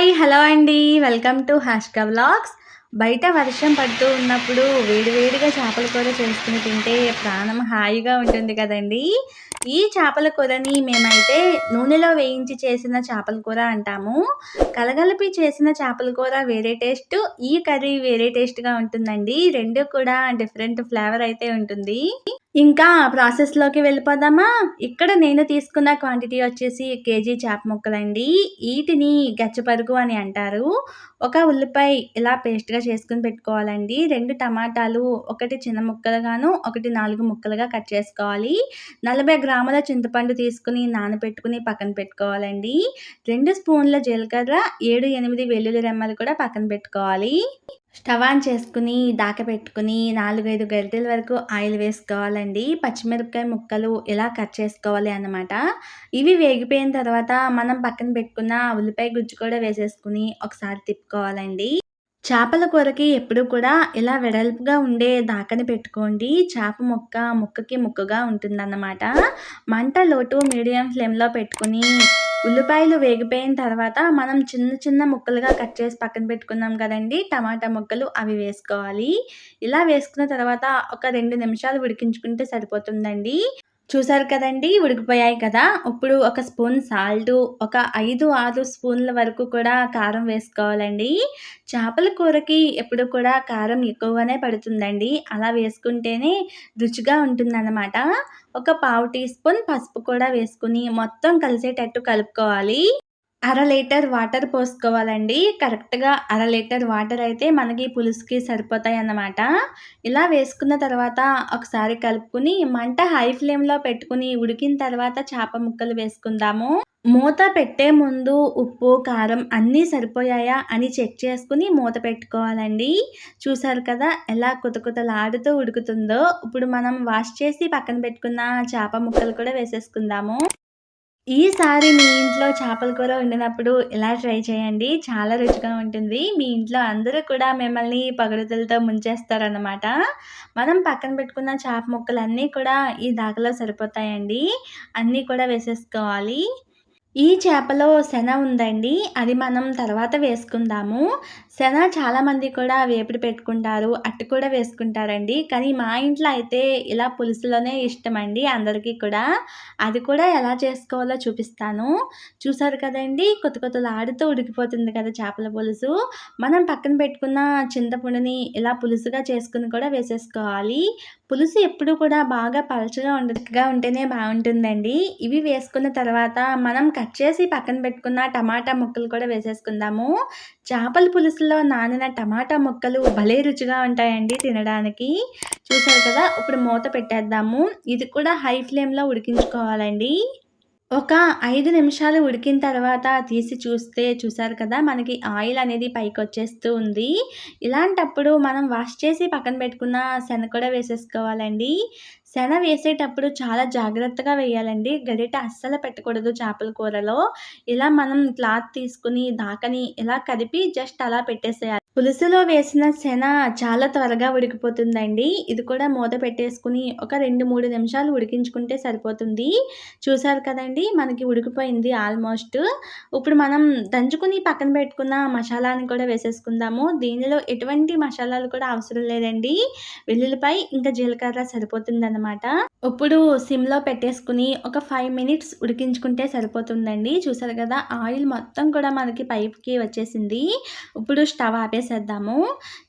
Hi hello అండి. Welcome to Hashka vlogs. బయట వర్షం పడుతూ ఉన్నప్పుడు వేడివేడిగా చేపల కూర చేసుకుని తింటే ప్రాణం హాయిగా ఉంటుంది కదండి. ఈ చేపల కూరని మేమైతే నూనెలో వేయించి చేసిన చేపల కూర అంటాము. కలగలిపి చేసిన చేపల కూర వేరే టేస్ట్ ఈ కర్రీ వేరే టేస్ట్గా ఉంటుందండి. రెండు కూడా డిఫరెంట్ ఫ్లేవర్ అయితే ఉంటుంది. ఇంకా ప్రాసెస్లోకి వెళ్ళిపోదామా? ఇక్కడ నేను తీసుకున్న క్వాంటిటీ వచ్చేసి కేజీ చేప ముక్కలండి. వీటిని గచ్చపరుగు అని అంటారు. ఒక ఉల్లిపాయ ఇలా పేస్ట్గా చేసుకుని పెట్టుకోవాలండి. రెండు టమాటాలు ఒకటి చిన్న ముక్కలుగాను ఒకటి నాలుగు ముక్కలుగా కట్ చేసుకోవాలి. నలభై గ్రాముల చింతపండు తీసుకుని నానబెట్టుకుని పక్కన పెట్టుకోవాలండి. రెండు స్పూన్ల జీలకర్ర ఏడు ఎనిమిది వెల్లుల్లి రెమ్మలు కూడా పక్కన పెట్టుకోవాలి. స్టవ్ ఆన్ చేసుకుని దాక పెట్టుకుని నాలుగైదు గరిటెల వరకు ఆయిల్ వేసుకోవాలండి. పచ్చిమిరపకాయ ముక్కలు ఇలా కట్ చేసుకోవాలి అన్నమాట. ఇవి వేగిపోయిన తర్వాత మనం పక్కన పెట్టుకున్న ఉల్లిపాయ గుజ్జు కూడా వేసేసుకుని ఒకసారి తిప్పుకోవాలండి. చేపల కూరకి ఎప్పుడు కూడా ఇలా వెడల్పుగా ఉండే దాకని పెట్టుకోండి. చేప ముక్క ముక్కకి ముక్కగా ఉంటుందన్నమాట. మంట లోటు మీడియం ఫ్లేమ్లో పెట్టుకుని ఉల్లిపాయలు వేగిపోయిన తర్వాత మనం చిన్న చిన్న ముక్కలుగా కట్ చేసి పక్కన పెట్టుకున్నాం కదండి. టమాటా ముక్కలు అవి వేసుకోవాలి. ఇలా వేసుకున్న తర్వాత ఒక రెండు నిమిషాలు ఉడికించుకుంటే సరిపోతుందండి. చూసారు కదండి? ఉడికిపోయాయి కదా? ఇప్పుడు ఒక స్పూన్ సాల్ట్ ఒక ఐదు ఆరు స్పూన్ల వరకు కూడా కారం వేసుకోవాలండి. చేపల కూరకి ఎప్పుడు కూడా కారం ఎక్కువగానే పడుతుందండి. అలా వేసుకుంటేనే రుచిగా ఉంటుందన్నమాట. ఒక పావు టీ స్పూన్ పసుపు కూడా వేసుకుని మొత్తం కలిసేటట్టు కలుపుకోవాలి. అర లీటర్ వాటర్ పోసుకోవాలండి. కరెక్ట్గా అర లీటర్ వాటర్ అయితే మనకి పులుసుకి సరిపోతాయి అన్నమాట. ఇలా వేసుకున్న తర్వాత ఒకసారి కలుపుకుని మంట హై ఫ్లేమ్లో పెట్టుకుని ఉడికిన తర్వాత చేప ముక్కలు వేసుకుందాము. మూత పెట్టే ముందు ఉప్పు కారం అన్నీ సరిపోయాయా అని చెక్ చేసుకుని మూత పెట్టుకోవాలండి. చూసారు కదా ఎలా కుత కుతలాడుతూ ఉడుకుతుందో. ఇప్పుడు మనం వాష్ చేసి పక్కన పెట్టుకున్న చేప ముక్కలు కూడా వేసేసుకుందాము. ఈసారి మీ ఇంట్లో చేపల కూర వండినప్పుడు ఇలా ట్రై చేయండి. చాలా రుచిగా ఉంటుంది. మీ ఇంట్లో అందరూ కూడా మిమ్మల్ని పగడుతులతో ముంచేస్తారనమాట మనం పక్కన పెట్టుకున్న చేప ముక్కలు కూడా ఈ దాకలో సరిపోతాయండి. అన్నీ కూడా వేసేసుకోవాలి. ఈ చేపలో శన ఉందండి. అది మనం తర్వాత వేసుకుందాము. శన చాలామంది కూడా వేపుడు పెట్టుకుంటారు అట్టు కూడా వేసుకుంటారండి. కానీ మా ఇంట్లో అయితే ఇలా పులుసులోనే ఇష్టం అండి అందరికీ కూడా. అది కూడా ఎలా చేసుకోవాలో చూపిస్తాను. చూసారు కదండి కొత్త కొత్తలు ఆడుతూ ఉడికిపోతుంది కదా చేపల పులుసు. మనం పక్కన పెట్టుకున్న చింతపండుని ఇలా పులుసుగా చేసుకుని కూడా వేసేసుకోవాలి. పులుసు ఎప్పుడు కూడా బాగా పలచగా ఉండగా ఉంటేనే బాగుంటుందండి. ఇవి వేసుకున్న తర్వాత మనం కట్ చేసి పక్కన పెట్టుకున్న టమాటా ముక్కలు కూడా వేసేసుకుందాము. చేపల పులుసులో నానిన టమాటా ముక్కలు భలే రుచిగా ఉంటాయండి తినడానికి. చూసారు కదా ఇప్పుడు మూత పెట్టేద్దాము. ఇది కూడా హై ఫ్లేమ్లో ఉడికించుకోవాలండి. ఒక ఐదు నిమిషాలు ఉడికిన తర్వాత తీసి చూస్తే చూసారు కదా మనకి ఆయిల్ అనేది పైకి వచ్చేస్తూ ఉంది. ఇలాంటప్పుడు మనం వాష్ చేసి పక్కన పెట్టుకున్న శన కూడా వేసేసుకోవాలండి. శన వేసేటప్పుడు చాలా జాగ్రత్తగా వేయాలండి. గరిట అస్సలు పెట్టకూడదు చేపల కూరలో. ఇలా మనం క్లాత్ తీసుకుని దాకని ఇలా కదిపి జస్ట్ అలా పెట్టేసేయాలి. పులుసులో వేసిన శన చాలా త్వరగా ఉడికిపోతుందండి. ఇది కూడా మూత పెట్టేసుకుని ఒక రెండు మూడు నిమిషాలు ఉడికించుకుంటే సరిపోతుంది. చూసారు కదండి మనకి ఉడికిపోయింది ఆల్మోస్ట్. ఇప్పుడు మనం దంచుకుని పక్కన పెట్టుకున్న మసాలాని కూడా వేసేసుకుందాము. దీనిలో ఎటువంటి మసాలాలు కూడా అవసరం లేదండి. వెల్లుల్లిపై ఇంకా జీలకర్ర సరిపోతుంది అనమాట ఇప్పుడు సిమ్లో పెట్టేసుకుని ఒక ఫైవ్ మినిట్స్ ఉడికించుకుంటే సరిపోతుందండి. చూసారు కదా ఆయిల్ మొత్తం కూడా మనకి పైప్కి వచ్చేసింది. ఇప్పుడు స్టవ్ ఆపేసి వేసేద్దాము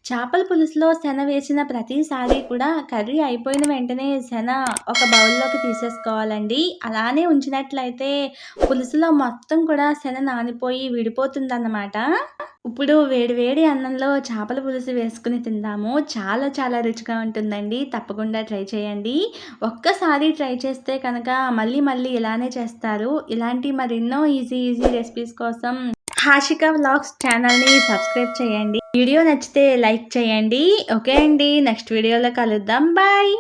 చేపల పులుసులో శన వేసిన ప్రతిసారి కూడా కర్రీ అయిపోయిన వెంటనే శన ఒక బౌల్లోకి తీసేసుకోవాలండి. అలానే ఉంచినట్లయితే పులుసులో మొత్తం కూడా శన నానిపోయి విడిపోతుందన్నమాట. ఇప్పుడు వేడి వేడి అన్నంలో చేపల పులుసు వేసుకుని తిందాము. చాలా చాలా రుచిగా ఉంటుందండి. తప్పకుండా ట్రై చేయండి. ఒక్కసారి ట్రై చేస్తే కనుక మళ్ళీ మళ్ళీ ఇలానే చేస్తారు. ఇలాంటి మరెన్నో ఈజీ ఈజీ రెసిపీస్ కోసం హాషిక వ్లాగ్స్ ఛానల్ని సబ్స్క్రైబ్ చేయండి. వీడియో నచ్చితే లైక్ చేయండి. ఓకే అండి. నెక్స్ట్ వీడియోలో కలుద్దాం. బాయ్.